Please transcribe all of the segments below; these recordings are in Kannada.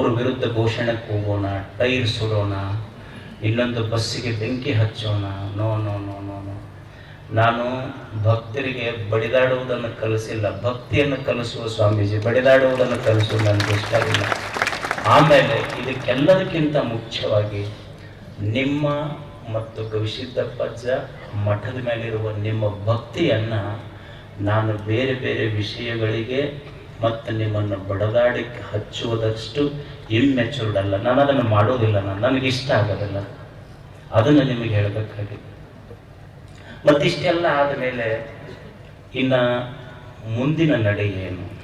ಅವ್ರ ವಿರುದ್ಧ ಘೋಷಣೆಗೆ ಹೋಗೋಣ ಟೈರ್ ಸುಡೋಣ, ಇನ್ನೊಂದು ಬಸ್ಸಿಗೆ ಬೆಂಕಿ ಹಚ್ಚೋಣ. No no no no no. ನಾನು ಭಕ್ತರಿಗೆ ಬಡಿದಾಡುವುದನ್ನು ಕಲಿಸಿಲ್ಲ. ಭಕ್ತಿಯನ್ನು ಕಲಿಸುವ ಸ್ವಾಮೀಜಿ, ಬಡಿದಾಡುವುದನ್ನು ಕಲಿಸುವುದು ನನಗೆ ಇಷ್ಟ ಇಲ್ಲ. ಆಮೇಲೆ ಇದಕ್ಕೆಲ್ಲದಕ್ಕಿಂತ ಮುಖ್ಯವಾಗಿ ನಿಮ್ಮ ಮತ್ತು ಗವಿಸಿದ್ದಪ್ಪಜ್ಜ ಮಠದ ಮೇಲಿರುವ ನಿಮ್ಮ ಭಕ್ತಿಯನ್ನು ನಾನು ಬೇರೆ ಬೇರೆ ವಿಷಯಗಳಿಗೆ ಮತ್ತು ನಿಮ್ಮನ್ನು ಬಡದಾಡಕ್ಕೆ ಹಚ್ಚುವುದಷ್ಟು ಇಮ್ಮೆಚೂರ್ಡ್ ಅಲ್ಲ. ನಾನು ಅದನ್ನು ಮಾಡೋದಿಲ್ಲ. ನಾನು ನನಗೆ ಇಷ್ಟ ಆಗೋದಿಲ್ಲ. ಅದನ್ನು ನಿಮಗೆ ಹೇಳಬೇಕಾಗಿದೆ. ಮತ್ತಿಷ್ಟೆಲ್ಲ ಆದಮೇಲೆ ಇನ್ನ ಮುಂದಿನ ನಡೆ ಏನು?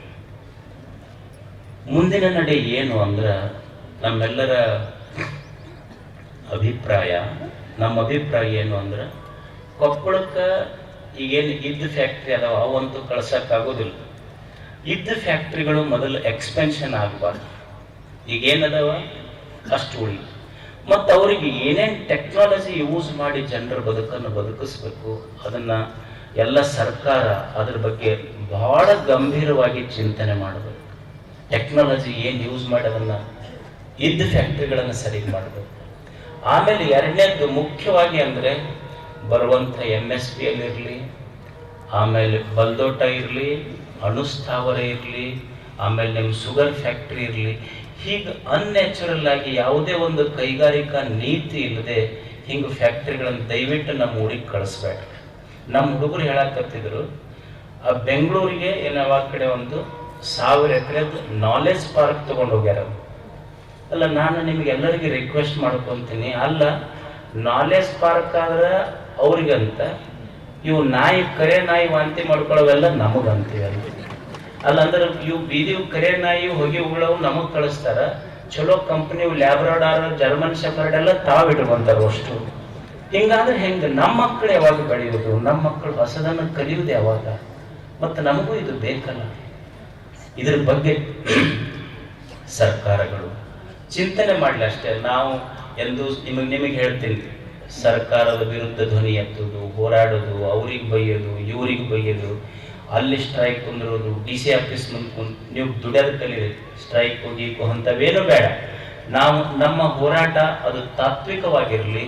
ಮುಂದಿನ ನಡೆ ಏನು ಅಂದ್ರೆ ನಮ್ಮೆಲ್ಲರ ಅಭಿಪ್ರಾಯ. ನಮ್ಮ ಅಭಿಪ್ರಾಯ ಏನು ಅಂದ್ರೆ ಕೊಪ್ಪಳಕ್ಕೆ ಈಗೇನು ಇದ್ದ ಫ್ಯಾಕ್ಟ್ರಿ ಅದಾವ, ಅವಂತೂ ಕಳ್ಸಕ್ಕಾಗೋದಿಲ್ಲ. ಇದ್ದ ಫ್ಯಾಕ್ಟ್ರಿಗಳು ಮೊದಲು ಎಕ್ಸ್ಪೆನ್ಷನ್ ಆಗಬಾರ್ದು. ಈಗೇನದಾವ? ಅಷ್ಟು ಉಳಿ ಮತ್ತು ಅವರಿಗೆ ಏನೇನು ಟೆಕ್ನಾಲಜಿ ಯೂಸ್ ಮಾಡಿ ಜನರ ಬದುಕನ್ನು ಬದುಕಿಸ್ಬೇಕು, ಅದನ್ನು ಎಲ್ಲ ಸರ್ಕಾರ ಅದ್ರ ಬಗ್ಗೆ ಬಹಳ ಗಂಭೀರವಾಗಿ ಚಿಂತನೆ ಮಾಡಬೇಕು. ಟೆಕ್ನಾಲಜಿ ಏನು ಯೂಸ್ ಮಾಡಿ ಅದನ್ನು ಇದ್ದ ಫ್ಯಾಕ್ಟ್ರಿಗಳನ್ನು ಸರಿ ಮಾಡಬೇಕು. ಆಮೇಲೆ ಎರಡನೇದು ಮುಖ್ಯವಾಗಿ ಅಂದರೆ ಬರುವಂಥ ಎಂ ಎಸ್ ಪಿ ಇರಲಿ ಆಮೇಲೆ ಬಲ್ದೋಟ ಇರಲಿ ಅಣುಸ್ಥಾವರ ಇರಲಿ, ಆಮೇಲೆ ನಿಮ್ಮ ಶುಗರ್ ಫ್ಯಾಕ್ಟ್ರಿ ಇರಲಿ, ಹೀಗೆ ಅನ್ಯಾಚುರಲ್ ಆಗಿ ಯಾವುದೇ ಒಂದು ಕೈಗಾರಿಕಾ ನೀತಿ ಇಲ್ಲದೆ ಹಿಂಗೆ ಫ್ಯಾಕ್ಟ್ರಿಗಳನ್ನು ದಯವಿಟ್ಟು ನಮ್ಮ ಊರಿಗೆ ಕಳಿಸ್ಬೇಡ್ರಿ ನಮ್ಮ ಹುಡುಗರು ಹೇಳಕತ್ತಿದ್ರು, ಆ ಬೆಂಗಳೂರಿಗೆ ಏನವ ಕಡೆ ಒಂದು ಸಾವಿರ ಎಕರೆದು ನಾಲೆಜ್ ಪಾರ್ಕ್ ತೊಗೊಂಡು ಹೋಗ್ಯಾರ ಅಲ್ಲ, ನಾನು ನಿಮ್ಗೆ ಎಲ್ಲರಿಗೂ ರಿಕ್ವೆಸ್ಟ್ ಮಾಡ್ಕೊತೀನಿ, ಅಲ್ಲ ನಾಲೆಜ್ ಪಾರ್ಕ್ ಆದ್ರೆ ಅವ್ರಿಗಂತ ಇವು ನಾಯಿ ಕರೆ ನಾಯಿ ವಾಂತಿ ಮಾಡ್ಕೊಳ್ಳೋವೆಲ್ಲ ನಮಗಂತೀವಲ್ಲ ಅಲ್ಲ. ಅಂದ್ರೆ ಇವು ಬೀದಿ ಕರೆ ನಾಯಿ ಹೊಗೆ ಉಗಳವು ನಮಗ್ ಕಳಿಸ್ತಾರ. ಚಲೋ ಕಂಪ್ನಿ ಲ್ಯಾಬ್ರಾಡಾರ್ ಜರ್ಮನ್ ಶೆಫರ್ಡ್ ಎಲ್ಲ ತಾವ್ ಇಟ್ಕೊಂತಾರ ಅಷ್ಟು. ಹಿಂಗಾದ್ರೆ ಹೆಂಗ ನಮ್ಮ ಮಕ್ಕಳು ಯಾವಾಗ ಬೆಳೆಯೋದು? ನಮ್ಮ ಮಕ್ಕಳು ಹೊಸದನ್ನು ಕಲಿಯೋದು ಯಾವಾಗ? ಮತ್ತು ನಮಗೂ ಇದು ಬೇಕಲ್ಲ. ಇದ್ರ ಬಗ್ಗೆ ಸರ್ಕಾರಗಳು ಚಿಂತನೆ ಮಾಡಲಿ ಅಷ್ಟೇ. ನಾವು ಎಂದು ನಿಮಗೆ ನಿಮಗೆ ಹೇಳ್ತೀನಿ. ಸರ್ಕಾರದ ವಿರುದ್ಧ ಧ್ವನಿ ಎತ್ತುವುದು ಹೋರಾಡೋದು ಅವ್ರಿಗೆ ಬೈಯೋದು, ಇವ್ರಿಗೆ ಬೈಯೋದು, ಅಲ್ಲಿ ಸ್ಟ್ರೈಕ್ ಕುಂದಿರೋದು ಡಿ ಸಿ ಆಫೀಸ್ ಮುಂದೆ ಕುಂತ್ ನೀವು ದುಡಿಯೋದು ಕಲೀರಿ. ಸ್ಟ್ರೈಕ್ ಹೋಗಿಕ್ಕು ಅಂಥವೇನೂ ಬೇಡ. ನಾವು, ನಮ್ಮ ಹೋರಾಟ ಅದು ತಾತ್ವಿಕವಾಗಿರಲಿ,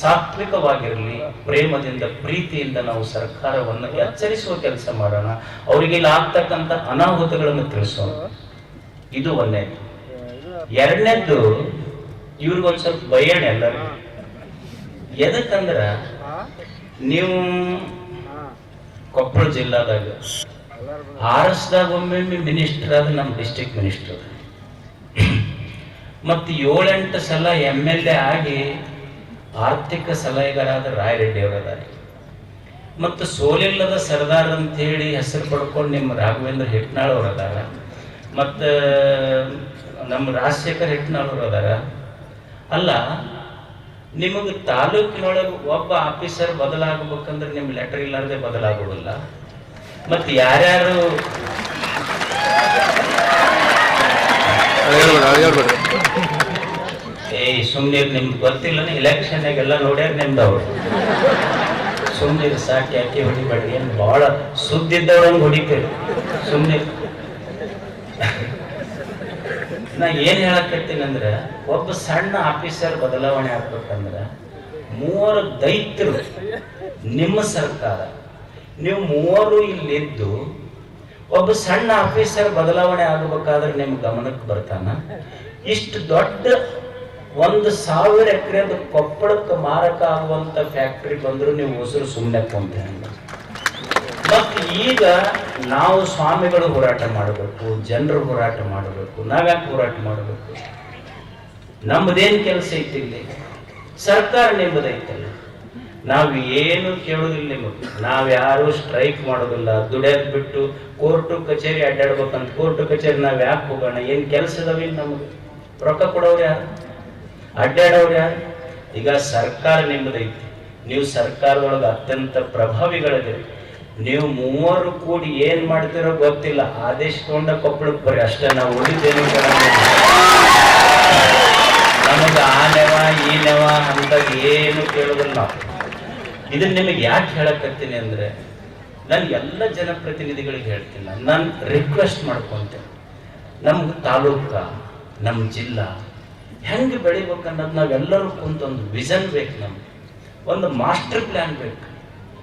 ಸಾತ್ವಿಕವಾಗಿರಲಿ, ಪ್ರೇಮದಿಂದ, ಪ್ರೀತಿಯಿಂದ ನಾವು ಸರ್ಕಾರವನ್ನು ಎಚ್ಚರಿಸುವ ಕೆಲಸ ಮಾಡೋಣ. ಅವರಿಗೆ ಇಲ್ಲಿ ಆಗ್ತಕ್ಕಂಥ ಅನಾಹುತಗಳನ್ನು ತಿಳಿಸೋಣ. ಇದು ಒಂದೇ ಎರಡನೇದ್ದು ಇವ್ರಿಗೊಂದು ಸ್ವಲ್ಪ ಬಯ್ಯಣ ಎಲ್ಲರಿಗೂ. ಎದಕ್ಕಂದ್ರ ನೀವು ಕೊಪ್ಪಳ ಜಿಲ್ಲಾದಾಗ ಆರ್ ಎಸ್ದಾಗ ಒಮ್ಮೆ ಮಿನಿಸ್ಟರ್ ಆದ ನಮ್ಮ ಡಿಸ್ಟಿಕ್ ಮಿನಿಸ್ಟರ್. ಮತ್ತು ಏಳೆಂಟು ಸಲ ಎಂ ಎಲ್ ಎ ಆಗಿ ಆರ್ಥಿಕ ಸಲಹೆಗಾರಾದ ರಾಯರೆಡ್ಡಿ ಅವರದಾರೆ. ಮತ್ತು ಸೋಲಿಲ್ಲದ ಸರ್ದಾರ್ ಅಂತ ಹೇಳಿ ಹೆಸರು ಪಡ್ಕೊಂಡು ನಿಮ್ಮ ರಾಘವೇಂದ್ರ ಹಿಟ್ನಾಳ್ ಅವ್ರು ಅದಾರ ಮತ್ತು ನಮ್ಮ ರಾಜಶೇಖರ್ ಹಿಟ್ನಾಳ್ ಅವರ ಅದಾರ ಅಲ್ಲ ನಿಮಗೆ ತಾಲೂಕಿನೊಳಗೆ ಒಬ್ಬ ಆಫೀಸರ್ ಬದಲಾಗಬೇಕಂದ್ರೆ ನಿಮ್ಮ ಲೆಟರ್ ಇಲ್ಲಾರ್ದೆ ಬದಲಾಗೋದಿಲ್ಲ. ಮತ್ತು ಯಾರ್ಯಾರು ಏಯ್ ಸುಮ್ಮನೆ ನಿಮ್ಗೆ ಗೊತ್ತಿಲ್ಲ ಇಲೆಕ್ಷನ್ನಾಗೆಲ್ಲ ನೋಡ್ಯಾರ ನಿಮ್ದವ್ರು. ಸುಮ್ಮನೆ ಸಾಕಿ ಅಕ್ಕಿ ಹೊಡಿಬೇಡ್ರಿ ಏನು ಭಾಳ ಸುದ್ದಿದ್ದವ್ರಂಗೆ ಹೊಡಿತೀರಿ. ಸುಮ್ಮನೆ ನಾ ಏನು ಹೇಳಕತ್ತೀನಿ ಅಂದ್ರೆ ಒಬ್ಬ ಸಣ್ಣ ಆಫೀಸರ್ ಬದಲಾವಣೆ ಆಗ್ಬೇಕಂದ್ರೆ ಮೂವರು ದೈತ್ಯರು ನಿಮ್ಮ ಸರ್ಕಾರ. ನೀವು ಮೂವರು ಇಲ್ಲಿದ್ದು ಒಬ್ಬ ಸಣ್ಣ ಆಫೀಸರ್ ಬದಲಾವಣೆ ಆಗಬೇಕಾದ್ರೆ ನಿಮ್ಮ ಗಮನಕ್ಕೆ ಬರ್ತಾನ. ಇಷ್ಟು ದೊಡ್ಡ ಒಂದು ಸಾವಿರ ಎಕರೆದ ಕೊಪ್ಪಳಕ್ಕೆ ಮಾರಕ ಆಗುವಂತ ಫ್ಯಾಕ್ಟ್ರಿ ಬಂದ್ರು ನೀವು ಉಸಿರು ಸುಮ್ಮನೆ ಅಂತ ಮತ್ತು ಈಗ ನಾವು ಸ್ವಾಮಿಗಳು ಹೋರಾಟ ಮಾಡಬೇಕು, ಜನರು ಹೋರಾಟ ಮಾಡಬೇಕು, ನಾವ್ಯಾಕೆ ಹೋರಾಟ ಮಾಡಬೇಕು? ನಮ್ಮದೇನು ಕೆಲಸ ಐತಿ ಇಲ್ಲಿ ಸರ್ಕಾರ ನಿಮ್ಮದೈತಲ್ಲ. ನಾವು ಏನು ಕೇಳೋದಿಲ್ಲ ನಿಮಗೆ. ನಾವು ಯಾರು ಸ್ಟ್ರೈಕ್ ಮಾಡೋದಿಲ್ಲ. ದುಡಿಯೋದ್ ಬಿಟ್ಟು ಕೋರ್ಟು ಕಚೇರಿ ಅಡ್ಡಾಡ್ಬೇಕಂತ ಕೋರ್ಟು ಕಚೇರಿ ನಾವು ಯಾಕೆ ಹೋಗೋಣ? ಏನು ಕೆಲಸ ಇದಾವೆ ನಮಗೆ? ರೊಕ್ಕ ಕೊಡೋರು ಯಾರು? ಅಡ್ಡಾಡೋರು ಯಾರು? ಈಗ ಸರ್ಕಾರ ನಿಮ್ಮದೈತಿ. ನೀವು ಸರ್ಕಾರದೊಳಗೆ ಅತ್ಯಂತ ಪ್ರಭಾವಿಗಳಿದ್ದೀರಿ ನೀವು ಮೂವರು ಕೂಡಿ ಏನ್ ಮಾಡ್ತಿರೋ ಗೊತ್ತಿಲ್ಲ. ಆದೇಶ ತಗೊಂಡ ಕೊಪ್ಪಳಕ್ಕೆ ಬರ್ರಿ. ಅಷ್ಟೇ, ನಾವು ಉಳಿದೇನು ನಮಗೆ ಆ ನೆವ ಈ ನೆವ ಅಂತ ಏನು ಕೇಳೋದಿಲ್ಲ. ಇದನ್ನ ನಿಮಗೆ ಯಾಕೆ ಹೇಳಕತ್ತೀನಿ ಅಂದ್ರೆ, ನಾನು ಎಲ್ಲ ಜನಪ್ರತಿನಿಧಿಗಳಿಗೆ ಹೇಳ್ತೀನಿ. ನಾನು ರಿಕ್ವೆಸ್ಟ್ ಮಾಡ್ಕೊಂತೆ. ನಮ್ಗೆ ತಾಲೂಕ ನಮ್ಮ ಜಿಲ್ಲಾ, ಹೆಂಗೆ ಬೆಳಿಬೇಕು ಅನ್ನೋದು ನಾವೆಲ್ಲರೂ ಕುಂತೊಂದು ವಿಷನ್ ಬೇಕು ನಮ್ಗೆ. ಒಂದು ಮಾಸ್ಟರ್ ಪ್ಲ್ಯಾನ್ ಬೇಕು.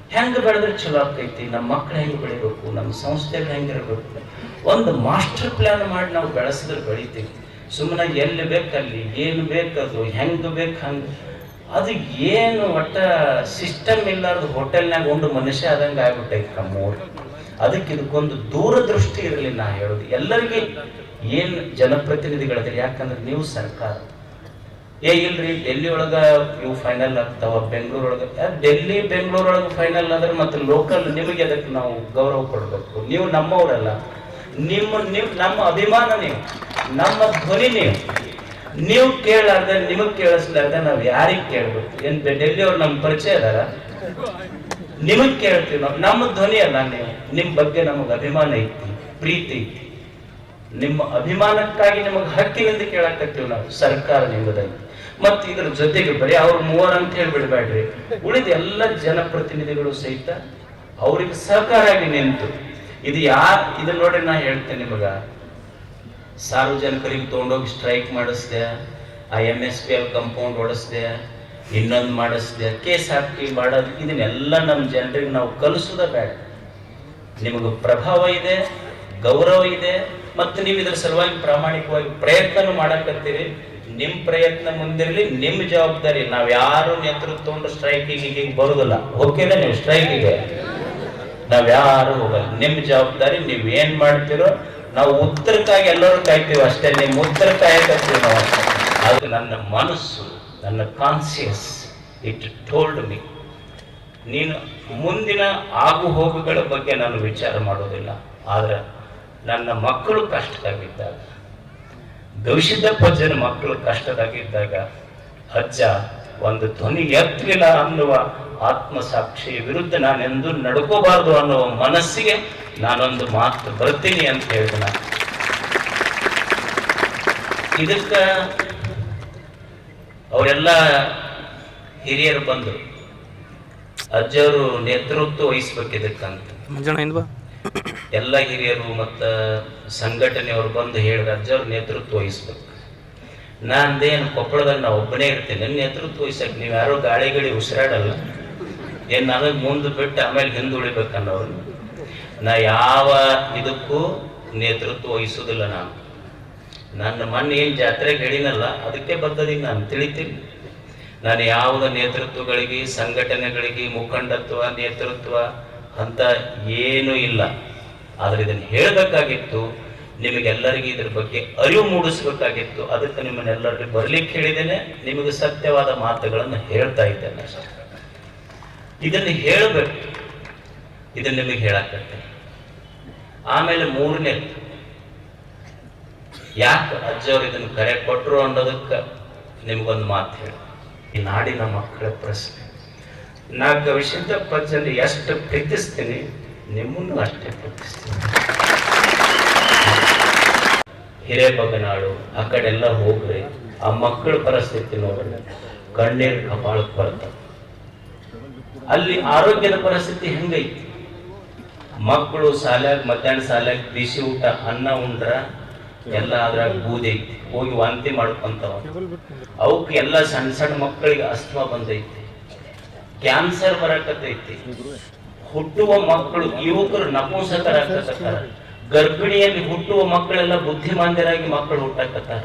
ಹೆಂಗೆ ಬೆಳೆದ್ರೆ ಚಲೋ ಆಗ್ತೈತಿ ನಮ್ಮ ಮಕ್ಳು ಹೆಂಗೆ ಬೆಳಿಬೇಕು ನಮ್ಮ ಸಂಸ್ಥೆಗಳು ಹೆಂಗಿರಬೇಕು ಒಂದು ಮಾಸ್ಟರ್ ಪ್ಲ್ಯಾನ್ ಮಾಡಿ ನಾವು ಬೆಳೆಸಿದ್ರೆ ಬೆಳಿತೀವಿ ಸುಮ್ಮನೆ ಎಲ್ಲಿ ಬೇಕಲ್ಲಿ, ಏನು ಬೇಕದು ಹೆಂಗೆ ಬೇಕು ಹಂಗೆ. ಅದು ಏನು ಒಟ್ಟ ಸಿಸ್ಟಮ್ ಇಲ್ಲಾರ್ದು ಹೋಟೆಲ್ನಾಗ ಉಂಡು ಮನುಷ್ಯ ಆದಂಗೆ ಆಗ್ಬಿಟ್ಟೈತೆ ನಮ್ಮೂರು ಅದಕ್ಕೆ ಇದಕ್ಕೊಂದು ದೂರದೃಷ್ಟಿ ಇರಲಿ ನಾ ಹೇಳೋದು. ಎಲ್ಲರಿಗೆ ಏನು ಜನಪ್ರತಿನಿಧಿಗಳಿದ್ರೆ? ಯಾಕಂದ್ರೆ ನೀವು ಸರ್ಕಾರ. ಏ, ಇಲ್ರಿ ಡೆಲ್ಲಿ ಒಳಗ ಇವು ಫೈನಲ್ ಆಗ್ತಾವ ಬೆಂಗಳೂರು ಒಳಗ ಯಾರ್ ಡೆಲ್ಲಿ ಬೆಂಗಳೂರು ಒಳಗ ಫೈನಲ್ ಆದ್ರೆ ಮತ್ತೆ ಲೋಕಲ್ ನಿಮಗೆ ಅದಕ್ಕೆ ನಾವು ಗೌರವ ಕೊಡಬೇಕು. ನೀವು ನಮ್ಮವರಲ್ಲ. ನಿಮ್ಮ ನಿಮ್ಮ, ನಮ್ಮ ಅಭಿಮಾನ ನೀವು. ನಮ್ಮ ಧ್ವನಿ ನೀವು. ನೀವು ಕೇಳಲಾರ್ದೆ ನಿಮಗ್ ಕೇಳಿಸ್ಲಾರ್ದೆ ನಾವ್ ಯಾರಿಗ್ ಕೇಳ್ಬೇಕು? ಏನ್ ಡೆಲ್ಲಿ ಅವ್ರು ನಮ್ ಪರಿಚಯ ಅದಾರ ನಿಮಗ್ ಕೇಳ್ತೀವಿ ನಾವು. ನಮ್ಮ ಧ್ವನಿ ಅಲ್ಲ ನೀವು. ನಿಮ್ ಬಗ್ಗೆ ನಮಗ್ ಅಭಿಮಾನ ಐತಿ, ಪ್ರೀತಿ ಐತಿ. ನಿಮ್ಮ ಅಭಿಮಾನಕ್ಕಾಗಿ ನಿಮಗೆ ಹಕ್ಕಿನಿಂದ ಕೇಳಾಕತ್ತೀವಿ ನಾವು. ಸರ್ಕಾರ ನಿಮ್ಮದೈತಿ ಮತ್ತೆ ಇದ್ರ ಜೊತೆಗೆ ಬರೀ ಅವ್ರು ಮೂವರ್ ಅಂತ ಹೇಳಿ ಬಿಡಬೇಡ್ರಿ ಉಳಿದ ಎಲ್ಲ ಜನಪ್ರತಿನಿಧಿಗಳು ಸಹಿತ ಅವ್ರಿಗೆ ಸಹಕಾರ ಆಗಿ ನಿಂತು. ಇದು ಯಾರು ಇದನ್ನ ನೋಡಿ ನಾ ಹೇಳ್ತೇನೆ ನಿಮಗ. ಸಾರ್ವಜನಿಕರಿಗೆ ತೊಗೊಂಡೋಗಿ ಸ್ಟ್ರೈಕ್ ಮಾಡಿಸ್ದೆ, ಆ M S P L compound ಹೊಡೆಸ್ದೆ ಇನ್ನೊಂದು ಮಾಡಿಸ್ದೆ ಕೇಸ್ ಹಾಕಿ ಮಾಡೋದು, ಇದನ್ನೆಲ್ಲ ನಮ್ಮ ಜನರಿಗೆ ನಾವು ಕಲಿಸೋದ ಬೇಡ. ನಿಮಗೆ ಪ್ರಭಾವ ಇದೆ, ಗೌರವ ಇದೆ, ಮತ್ತು ನೀವು ಇದರ ಸಲುವಾಗಿ ಪ್ರಾಮಾಣಿಕವಾಗಿ ಪ್ರಯತ್ನ ಮಾಡಕತ್ತೀರಿ. ನಿಮ್ಮ ಪ್ರಯತ್ನ ಮುಂದಿರಲಿ ನಿಮ್ಮ ಜವಾಬ್ದಾರಿ. ನಾವು ಯಾರು ನೇತೃತ್ವ ಸ್ಟ್ರೈಕಿಗೆ ಹೀಗೆ ಬರೋದಿಲ್ಲ. ಓಕೆನಾ ನೀವು? ಸ್ಟ್ರೈಕಿಗೆ ನಾವು ಯಾರು ಹೋಗಲ್ಲ. ನಿಮ್ಮ ಜವಾಬ್ದಾರಿ, ನೀವು ಏನು ಮಾಡ್ತಿರೋ ನಾವು ಉತ್ತರಕ್ಕಾಗಿ ಎಲ್ಲರೂ ಕಾಯ್ತೀವಿ ಅಷ್ಟೇ ನಿಮ್ಮ ಉತ್ತರ ಕಾಯ್ತೀವಿ ನಾವು ಅಷ್ಟೇ. ಅದು ನನ್ನ ಮನಸ್ಸು, ನನ್ನ ಕಾನ್ಸಿಯಸ್ ಇಟ್ ಟೋಲ್ಡ್ ಮೀ ನೀನು ಮುಂದಿನ ಆಗು ಹೋಗುಗಳ ಬಗ್ಗೆ ನಾನು ವಿಚಾರ ಮಾಡೋದಿಲ್ಲ ಆದರೆ ನನ್ನ ಮಕ್ಕಳು ಕಷ್ಟದಾಗಿದ್ದಾಗ ಗವಿಸಿದ್ದಪ್ಪ ಪಜ್ಜನ ಮಕ್ಕಳು ಕಷ್ಟದಾಗಿದ್ದಾಗ, ಅಜ್ಜ ಒಂದು ಧ್ವನಿ ಎತ್ತಲಿಲ್ಲ ಅನ್ನುವ ಆತ್ಮಸಾಕ್ಷಿ ವಿರುದ್ಧ ನಾನೆಂದು ನಡ್ಕೋಬಾರ್ದು ಅನ್ನುವ ಮನಸ್ಸಿಗೆ ನಾನೊಂದು ಮಾತು ಬರ್ತೀನಿ ಅಂತ ಹೇಳಿದ ಇದಕ್ಕ ಅವರೆಲ್ಲ ಹಿರಿಯರು ಬಂದರು. ಅಜ್ಜವರು ನೇತೃತ್ವ ವಹಿಸ್ಬೇಕು ಇದಕ್ಕಂತ. ಎಲ್ಲ ಹಿರಿಯರು ಮತ್ತು ಸಂಘಟನೆಯವರು ಬಂದು ಹೇಳಿದ ಅಜ್ಜವ್ರ ನೇತೃತ್ವ ವಹಿಸ್ಬೇಕು. ನಾ ಕೊಪ್ಪಳದಲ್ಲಿ ನಾ ಒಬ್ಬನೇ ಇರ್ತೀನಿ. ನನ್ನ ನೇತೃತ್ವ ವಹಿಸಕ್ಕೆ ನೀವು ಯಾರೋ ಗಾಳಿ ಗಾಳಿ ಉಸಿರಾಡಲ್ಲ. ಏನು ನನಗೆ ಮುಂದೆ ಬಿಟ್ಟು ಆಮೇಲೆ ಹಿಂದೆ ಉಳಿಬೇಕನ್ನೋರು? ನಾ ಯಾವ ಇದಕ್ಕೂ ನೇತೃತ್ವ ವಹಿಸೋದಿಲ್ಲ ನಾನು. ನನ್ನ ಮಣ್ಣು ಏನು ಜಾತ್ರೆಗೆ ಹೇಳಿನಲ್ಲ ಅದಕ್ಕೆ ಬರ್ತದೀಗ ನಾನು ತಿಳಿತೀನಿ. ನಾನು ಯಾವುದ ನೇತೃತ್ವಗಳಿಗೆ, ಸಂಘಟನೆಗಳಿಗೆ, ಮುಖಂಡತ್ವ, ನೇತೃತ್ವ ಅಂತ ಏನೂ ಇಲ್ಲ. ಆದರೆ ಇದನ್ನು ಹೇಳಬೇಕಾಗಿತ್ತು ನಿಮಗೆಲ್ಲರಿಗೂ ಇದ್ರ ಬಗ್ಗೆ ಅರಿವು ಮೂಡಿಸಬೇಕಾಗಿತ್ತು. ಅದಕ್ಕೆ ನಿಮ್ಮನ್ನೆಲ್ಲರಿಗೂ ಬರ್ಲಿಕ್ಕೆ ಹೇಳಿದ್ದೇನೆ. ನಿಮಗೆ ಸತ್ಯವಾದ ಮಾತುಗಳನ್ನು ಹೇಳ್ತಾ ಇದ್ದೇನೆ. ಇದನ್ನು ಹೇಳಬೇಕು. ಇದನ್ನ ನಿಮಗೆ ಹೇಳಕತ್ತೆ ಆಮೇಲೆ ಮೂರನೇ, ಯಾಕೆ ಅಜ್ಜವ್ರು ಇದನ್ನು ಕರೆ ಕೊಟ್ಟರು ಅನ್ನೋದಕ್ಕೆ ನಿಮಗೊಂದು ಮಾತು ಹೇಳಿ. ಈ ನಾಡಿನ ಮಕ್ಕಳ ಪ್ರಶ್ನೆ. ನಾ ವಿಷಯದ ಜನ ಎಷ್ಟು ಪ್ರೀತಿಸ್ತೀನಿ? ನಿಮ್ಮನ್ನು ಅಷ್ಟೇ ಪ್ರೀತಿಸ್ತೀನಿ. ಹಿರೇಬಗನಾಡು ಆ ಕಡೆಲ್ಲ ಹೋಗ್ರಿ ಆ ಮಕ್ಕಳ ಪರಿಸ್ಥಿತಿ ನೋಡ್ರಿ. ಕಣ್ಣೀರ್ ಕಪಾಳಕ್ಕೆ ಬರ್ತ ಅಲ್ಲಿ ಆರೋಗ್ಯದ ಪರಿಸ್ಥಿತಿ ಹೆಂಗೈತಿ? ಮಕ್ಕಳು ಸಾಲ್ಯಾಗ ಮಧ್ಯಾಹ್ನ ಸಾಲ್ಯಾಗ ಬಿಸಿ ಊಟ, ಅನ್ನ, ಉಂಡ್ರ ಎಲ್ಲ ಅದ್ರಾಗ ಬೂದಿ ಐತಿ ಹೋಗಿ ವಾಂತಿ ಮಾಡ್ಕೊಂತಾವ. ಅವಕ್ಕೆ ಎಲ್ಲ ಸಣ್ಣ ಸಣ್ಣ ಮಕ್ಕಳಿಗೆ ಅಸ್ತಮ ಬಂದೈತಿ. ಕ್ಯಾನ್ಸರ್ ಬರಕತ್ತೈತಿ. ಹುಟ್ಟುವ ಮಕ್ಕಳು ಯುವಕರು ನಪುಂಸಕರಾಗಕತ್ತಾರ. ಗರ್ಭಿಣಿಯಲ್ಲಿ ಹುಟ್ಟುವ ಮಕ್ಕಳೆಲ್ಲ ಬುದ್ಧಿಮಾಂದ್ಯರಾಗಿ ಮಕ್ಕಳು ಹುಟ್ಟಾಕತ್ತಾರ.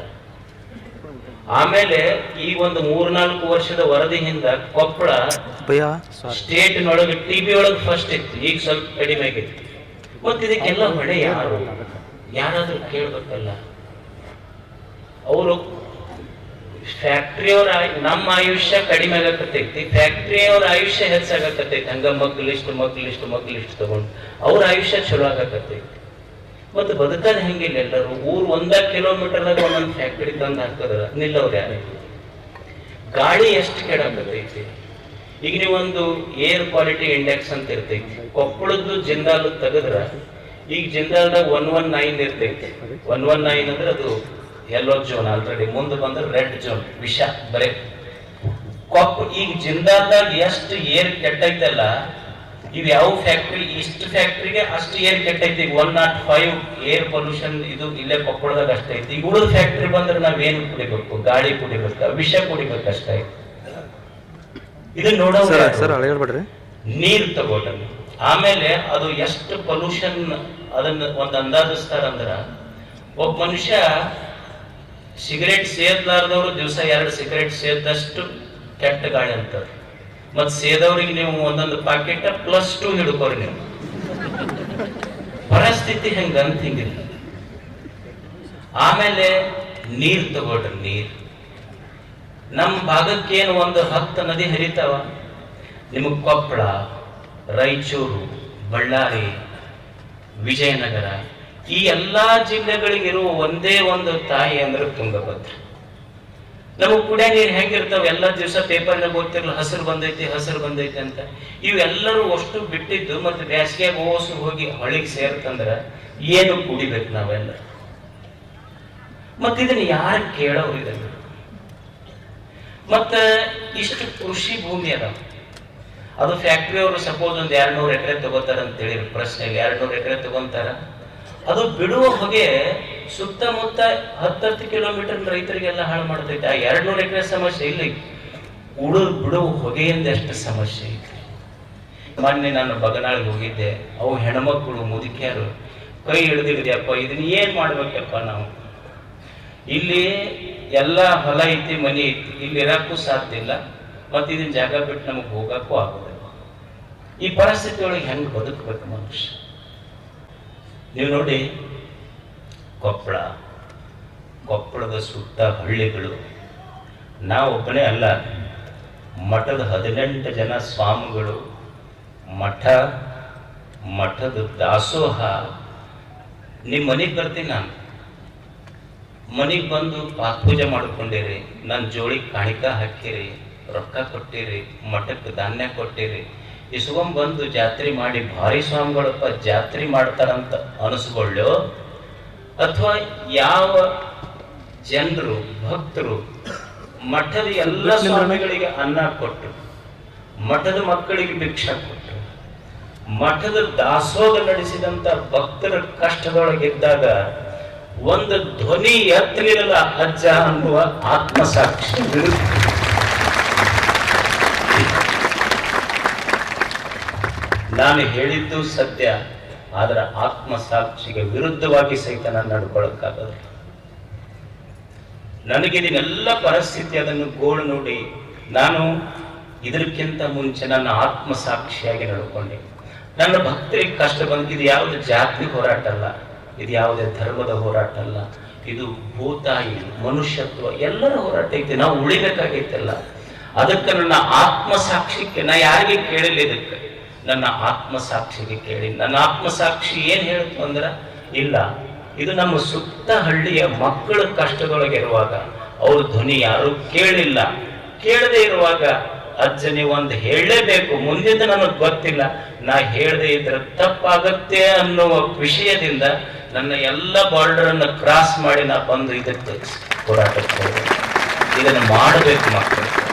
ಆಮೇಲೆ ಈ ಒಂದು ಮೂರ್ನಾಲ್ಕು ವರ್ಷದ ವರದಿ ಹಿಂದ ಕೊಪ್ಪಳ ಸ್ಟೇಟ್ ನೊಳಗೆ ಟಿವಿ ಒಳಗೆ ಫಸ್ಟ್ ಇತ್ತು ಈಗ ಸ್ವಲ್ಪ ಕಡಿಮೆ ಆಗಿತ್ತು. ಮತ್ತೆ ಇದಕ್ಕೆಲ್ಲ ಹೊಣೆ ಯಾರು? ಯಾರಾದ್ರೂ ಕೇಳ್ಬೇಕಲ್ಲ. ಅವರು ಫ್ಯಾಕ್ಟ್ರಿಯವ್ರ ನಮ್ಮ ಆಯುಷ್ಯ ಕಡಿಮೆ ಆಗಕತ್ತೈತಿ ಫ್ಯಾಕ್ಟ್ರಿಯವ್ರ ಆಯುಷ್ಯ ಹೆಚ್ಚಾಗಕತ್ತೈತಿ. ಹಂಗ ಮಕ್ಕಳಿಷ್ಟು ಮಕ್ಕಳಿಷ್ಟು ಮಕ್ಕಳಿಷ್ಟು ತಗೊಂಡು ಅವ್ರ ಆಯುಷ್ಯ ಚಲೋ ಆಗಕತ್ತೈತಿ. ಮತ್ತೆ ಬದುಕದ ಹೆಂಗಿಲ್ಲ ಎಲ್ಲರೂ. ಊರ್ ಒಂದ ಕಿಲೋಮೀಟರ್ದಾಗ ಒಂದೊಂದು ಫ್ಯಾಕ್ಟರಿ ತಂದು ಹಾಕದ್ರ ನಿಲ್ಲವ್ರ ಗಾಳಿ ಎಷ್ಟು ಕೆಡಕತ್ತೈತಿ ಈಗ ನೀವೊಂದು ಏರ್ ಕ್ವಾಲಿಟಿ ಇಂಡೆಕ್ಸ್ ಅಂತ ಇರ್ತೈತಿ. ಕೊಪ್ಪಳದ್ದು ಜಿಂದಾಲ್ ತೆಗೆದ್ರ, ಈಗ ಜಿಂದಾಲ್ದಾಗ ಒನ್ ಒನ್ ನೈನ್ ಇರ್ತೈತಿ. ಒನ್ ಒನ್ ನೈನ್ ಅಂದ್ರೆ ಅದು ಎಲ್ಲೋ ಜೋನ್ ಆಲ್ರೆಡಿ ಮುಂದೆ ಬಂದ್ರೆ ರೆಡ್ ಜೋನ್ ವಿಷ, ಬರೇ. ಕೊಪ್ಪ ಈಗ ಜಿಂದಾಲ್ದಾಗ ಎಷ್ಟು ಏರ್ ಕೆಟ್ಟೈತಲ್ಲ ಇವು ಯಾವ ಫ್ಯಾಕ್ಟ್ರಿ ಇಷ್ಟು ಫ್ಯಾಕ್ಟ್ರಿಗೆ ಅಷ್ಟು ಏರ್ ಕೆಟ್ಟೈತಿ? ಈಗ one nought five air pollution ಇದು ಇಲ್ಲೇ ಕೊಪ್ಪಳದಾಗ ಅಷ್ಟೈತಿ ಈಗ ಉಳಿದ ಫ್ಯಾಕ್ಟ್ರಿ ಬಂದ್ರೆ ನಾವೇನು ಕುಡಿಬೇಕು? ಗಾಳಿ ಕುಡಿಬೇಕು? ವಿಷ ಕುಡಿಬೇಕು ಅಷ್ಟೇ ಇದನ್ನ ನೋಡೋ ನೀರ್ ತಗೊಳ್ರಿ ಆಮೇಲೆ ಅದು ಎಷ್ಟು ಪೊಲ್ಯೂಷನ್ ಅದನ್ನ ಒಂದು ಅಂದಾಜಿಸ್ತಾರಂದ್ರ ಒಬ್ಬ ಮನುಷ್ಯ ಸಿಗರೇಟ್ ಸೇದ್ಲಾರ್ದವ್ರು ದಿವಸ ಎರಡು ಸಿಗರೇಟ್ ಸೇದಷ್ಟು ಕೆಟ್ಟ ಗಾಳಿ ಅಂತಾರೆ. ಮತ್ ಸೇದವ್ರಿಗೆ ನೀವು ಒಂದೊಂದು ಪಾಕೆಟ್ ಪ್ಲಸ್ ಟು ಹಿಡ್ಕೋರಿ ನೀವು. ಪರಿಸ್ಥಿತಿ ಹೆಂಗ ಅಂತ ಹಿಂಗಿಲ್ಲ ಆಮೇಲೆ ನೀರ್ ತಗೊಳ್ರಿ, ನೀರ್. ನಮ್ಮ ಭಾಗಕ್ಕೇನು ಒಂದು ಹತ್ತು ನದಿ ಹರಿತಾವ? ನಿಮಗೆ ಕೊಪ್ಪಳ ರಾಯಚೂರು, ಬಳ್ಳಾರಿ, ವಿಜಯನಗರ ಈ ಎಲ್ಲಾ ಜಿಲ್ಲೆಗಳಿಗಿರುವ ಒಂದೇ ಒಂದು ತಾಯಿ ಅಂದ್ರೆ ತುಂಗಭದ್ರ. ನಮಗ್ ಕುಡಿಯ ನೀರು ಹೆಂಗಿರ್ತಾವ? ಎಲ್ಲ ದಿವಸ ಪೇಪರ್ನಾಗ ಓದ್ತಿರ್ಲ, ಹಸಿರು ಬಂದೈತಿ ಹಸಿರು ಬಂದೈತಿ ಅಂತ. ಇವೆಲ್ಲರೂ ಅಷ್ಟು ಬಿಟ್ಟಿದ್ದು ಮತ್ತೆ ಬೇಸಿಗೆಯಾಗ ಓಸು ಹೋಗಿ ಹೊಳಿಗೆ ಸೇರ್ತಂದ್ರ ಏನು ಕುಡಿಬೇಕು ನಾವೆಲ್ಲ? ಮತ್ತೆ ಇದನ್ನ ಯಾರು ಕೇಳೋರು ಇದನ್ನ? ಮತ್ತ ಇಷ್ಟು ಕೃಷಿ ಭೂಮಿ ಅದ. ಅದು ಫ್ಯಾಕ್ಟ್ರಿ ಅವರು ಸಪೋಸ್ ಒಂದ್ ಎರಡ್ ನೂರು ಎಕರೆ ತಗೋತಾರ ಅಂತ ಹೇಳಿ ಪ್ರಶ್ನೆಗೆ ಎರಡ್ ನೂರು ಎಕರೆ ತಗೊಂತಾರ. ಅದು ಬಿಡುವ ಹೊಗೆ ಸುತ್ತಮುತ್ತ ಹತ್ತತ್ತು ಕಿಲೋಮೀಟರ್ ರೈತರಿಗೆಲ್ಲ ಹಾಳು ಮಾಡ್ತೈತೆ. ಆ ಎರಡು ನೂರು ಎಕರೆ ಸಮಸ್ಯೆ ಇಲ್ಲಿ. ಉಳು ಬಿಡು ಹೊಗೆಯಿಂದ ಎಷ್ಟು ಸಮಸ್ಯೆ ಐತೆ ಮೊನ್ನೆ ನಾನು ಬಗನಾಳಿಗೆ ಹೋಗಿದ್ದೆ. ಅವು ಹೆಣ್ಮಕ್ಳು, ಮುದುಕಿಯರು ಕೈ ಹಿಡಿದಿಡಿದೆಯಪ್ಪ ಇದನ್ನ ಏನ್ ಮಾಡ್ಬೇಕಪ್ಪ ನಾವು? ಇಲ್ಲಿ ಎಲ್ಲ ಹೊಲ ಐತಿ, ಮನಿ ಐತಿ. ಇಲ್ಲಿ ಇರಕ್ಕೂ ಸಾಧ್ಯ ಇಲ್ಲ. ಮತ್ತೆ ಇದನ್ನ ಜಾಗ ಬಿಟ್ಟು ನಮಗೆ ಹೋಗಕ್ಕೂ ಆಗೋದಿಲ್ಲ. ಈ ಪರಿಸ್ಥಿತಿ ಒಳಗೆ ಹೆಂಗ್ ಬದುಕಬೇಕು ಮನುಷ್ಯ? ನೀವು ನೋಡಿ ಕೊಪ್ಪಳ ಕೊಪ್ಪಳದ ಸುತ್ತ ಹಳ್ಳಿಗಳು. ನಾವೊಬ್ಬನೇ ಅಲ್ಲ. ಮಠದ ಹದಿನೆಂಟು ಜನ ಸ್ವಾಮಿಗಳು. ಮಠ, ಮಠದ ದಾಸೋಹ. ನಿಮ್ಮ ಮನೆಗೆ ಬರ್ತೀನಿ ನಾನು. ಮನೆಗೆ ಬಂದು ಪೂಜೆ ಮಾಡ್ಕೊಂಡಿರಿ. ನನ್ನ ಜೋಳಿಗೆ ಕಾಣಿಕ ಹಾಕಿರಿ, ರೊಕ್ಕ ಕೊಟ್ಟಿರಿ, ಮಠಕ್ಕೆ ಧಾನ್ಯ ಕೊಟ್ಟಿರಿ. ಇಸ್ಕೊಂಬಂದು ಜಾತ್ರೆ ಮಾಡಿ ಭಾರಿ ಸ್ವಾಮಿಗಳಪ್ಪ ಜಾತ್ರೆ ಮಾಡ್ತಾರಂತ ಅನಿಸ್ಕೊಳ್ಳೋ ಅಥವಾ ಯಾವ ಜನರು ಭಕ್ತರು ಮಠದ ಎಲ್ಲ ಸ್ವಾಮಿಗಳಿಗೆ ಅನ್ನ ಕೊಟ್ಟರು ಮಠದ ಮಕ್ಕಳಿಗೆ ಭಿಕ್ಷ ಕೊಟ್ಟು ಮಠದ ದಾಸೋಹ ನಡೆಸಿದಂತ ಭಕ್ತರ ಕಷ್ಟದೊಳಗಿದ್ದಾಗ ಒಂದು ಧ್ವನಿ ಎತ್ತಲಿರಲ್ಲ ಅಜ್ಜ ಅನ್ನುವ ಆತ್ಮಸಾಕ್ಷಿ. ನಾನು ಹೇಳಿದ್ದು ಸತ್ಯ. ಆದ್ರೆ ಆತ್ಮಸಾಕ್ಷಿಗೆ ವಿರುದ್ಧವಾಗಿ ಸಹಿತ ನಾನು ನನಗೆ ನಿನ್ನೆಲ್ಲ ಪರಿಸ್ಥಿತಿ ಅದನ್ನು ಗೋಳು ನೋಡಿ ನಾನು ಇದಕ್ಕಿಂತ ಮುಂಚೆ ನನ್ನ ಆತ್ಮ ಸಾಕ್ಷಿಯಾಗಿ ನಡ್ಕೊಂಡೆ. ನನ್ನ ಭಕ್ತರಿಗೆ ಕಷ್ಟ ಬಂದ ಇದು ಯಾವುದೇ ಜಾತಿ ಹೋರಾಟ ಅಲ್ಲ, ಇದು ಯಾವುದೇ ಧರ್ಮದ ಹೋರಾಟ ಅಲ್ಲ, ಇದು ಭೂತಾಯಿ, ಮನುಷ್ಯತ್ವ, ಎಲ್ಲರ ಹೋರಾಟ ಐತೆ, ನಾವು ಉಳಿಬೇಕಾಗೈತಲ್ಲ. ಅದಕ್ಕೆ ನನ್ನ ಆತ್ಮ ಸಾಕ್ಷಿಕ್ಕೆ ನಾ ಯಾರಿಗೆ ಕೇಳಿಲ್ಲ ಇದಕ್ಕೆ? ನನ್ನ ಆತ್ಮಸಾಕ್ಷಿಗೆ ಕೇಳಿ. ನನ್ನ ಆತ್ಮಸಾಕ್ಷಿ ಏನು ಹೇಳ್ತು ಅಂದ್ರೆ, ಇಲ್ಲ, ಇದು ನಮ್ಮ ಸುತ್ತ ಹಳ್ಳಿಯ ಮಕ್ಕಳ ಕಷ್ಟದೊಳಗಿರುವಾಗ ಅವ್ರ ಧ್ವನಿ ಯಾರು ಕೇಳಿಲ್ಲ. ಕೇಳದೆ ಇರುವಾಗ, ಅಜ್ಜ ನೀವು ಒಂದು ಹೇಳಲೇಬೇಕು ಮುಂದಿನ ನನಗೆ ಗೊತ್ತಿಲ್ಲ. ನಾ ಹೇಳದೆ ಇದ್ರೆ ತಪ್ಪಾಗತ್ತೆ ಅನ್ನುವ ವಿಷಯದಿಂದ ನನ್ನ ಎಲ್ಲ ಬಾರ್ಡರ್ ಅನ್ನು ಕ್ರಾಸ್ ಮಾಡಿ ನಾ ಬಂದು ಇದಕ್ಕೆ ಹೋರಾಟಕ್ಕೆ. ಇದನ್ನು ಮಾಡಬೇಕು ಮಕ್ಕಳು.